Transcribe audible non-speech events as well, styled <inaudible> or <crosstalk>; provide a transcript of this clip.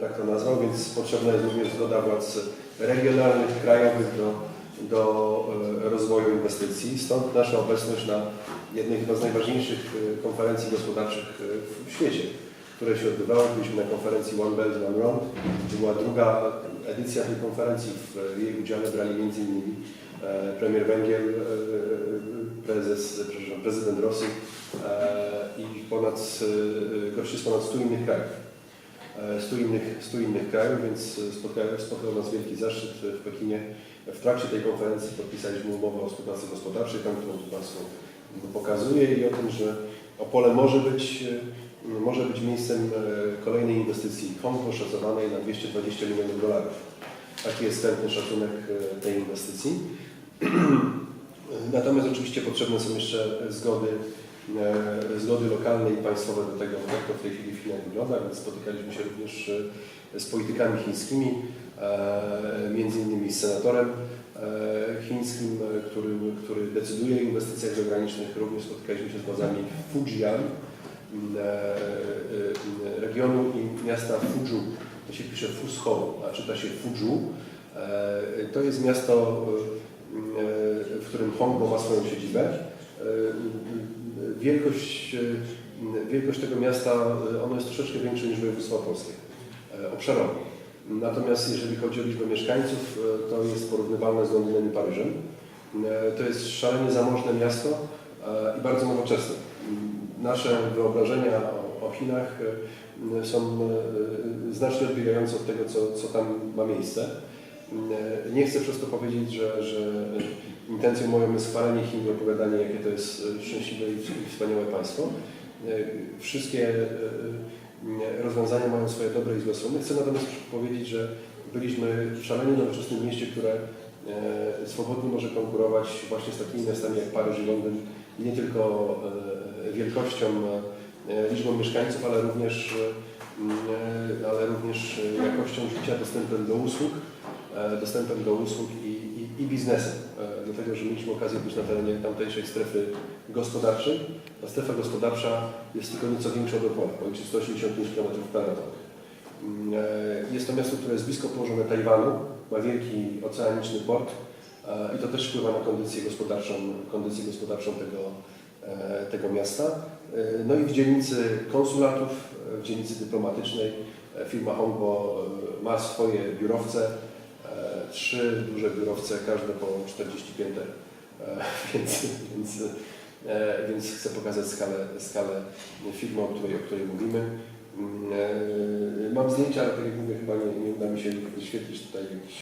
Tak to nazwał, więc potrzebna jest również zgoda władz regionalnych, krajowych do, do e, rozwoju inwestycji. Stąd nasza obecność na jednej chyba z najważniejszych e, konferencji gospodarczych e, w świecie, które się odbywały. Byliśmy na konferencji One Belt, One Road. To była druga edycja tej konferencji. W jej udziale brali m.in. premier Węgier, prezes, prezydent Rosji i ponad, goście z ponad 100 innych krajów. 100 innych, 100 innych krajów, więc spotkał, spotkał nas wielki zaszczyt w Pekinie. W trakcie tej konferencji podpisaliśmy umowę o współpracy gospodarczej, tam którą tu Państwu pokazuję i o tym, że Opole może być, e, może być miejscem e, kolejnej inwestycji Hongko szacowanej na 220 milionów dolarów. Taki jest wstępny szacunek e, tej inwestycji. <clears throat> Natomiast oczywiście potrzebne są jeszcze zgody, e, zgody lokalne i państwowe do tego, jak to w tej chwili w Chinach wygląda, więc spotykaliśmy się również e, z politykami chińskimi, e, między innymi z senatorem e, chińskim, e, który, który decyduje o inwestycjach zagranicznych. Również spotykaliśmy się z władzami Fujian, m, e, e, regionu i miasta Fuzhou. To się pisze Fuzhou, a czyta się Fuzhou. E, To jest miasto, e, w którym Hongkong ma swoją siedzibę. Wielkość, e, wielkość tego miasta, e, ono jest troszeczkę większe niż województwo polskie, e, obszarowo. Natomiast jeżeli chodzi o liczbę mieszkańców, to jest porównywalne z Londynem i Paryżem. To jest szalenie zamożne miasto i bardzo nowoczesne. Nasze wyobrażenia o, Chinach są znacznie odbiegające od tego, co, co tam ma miejsce. E, Nie chcę przez to powiedzieć, że, że intencją moją jest chwalenie Chin i opowiadanie, jakie to jest szczęśliwe i wspaniałe państwo. E, Wszystkie e, rozwiązania mają swoje dobre i złe strony. Chcę natomiast powiedzieć, że byliśmy w szalenie nowoczesnym mieście, które swobodnie może konkurować właśnie z takimi miastami jak Paryż i Londyn, nie tylko wielkością, liczbą mieszkańców, ale również, ale również jakością życia, dostępem do usług, dostępem do usług i, i, i biznesem. E, Dlatego, że mieliśmy okazję być na terenie tamtejszej strefy gospodarczej. Ta strefa gospodarcza jest tylko nieco większa od Opola, bo liczy 185 km2. E, Jest to miasto, które jest blisko położone Tajwanu, ma wielki oceaniczny port e, i to też wpływa na kondycję gospodarczą, kondycję gospodarczą tego, e, tego miasta. E, No i w dzielnicy konsulatów, e, w dzielnicy dyplomatycznej e, firma Hongbo e, ma swoje biurowce, e, trzy duże biurowce, każde po 40 pięter, <laughs> więc, więc, e, więc chcę pokazać skalę, skalę firmy, o której, o której mówimy. Mm, e, Mam zdjęcia, ale tak jak mówię, chyba nie, nie uda mi się wyświetlić tutaj jakichś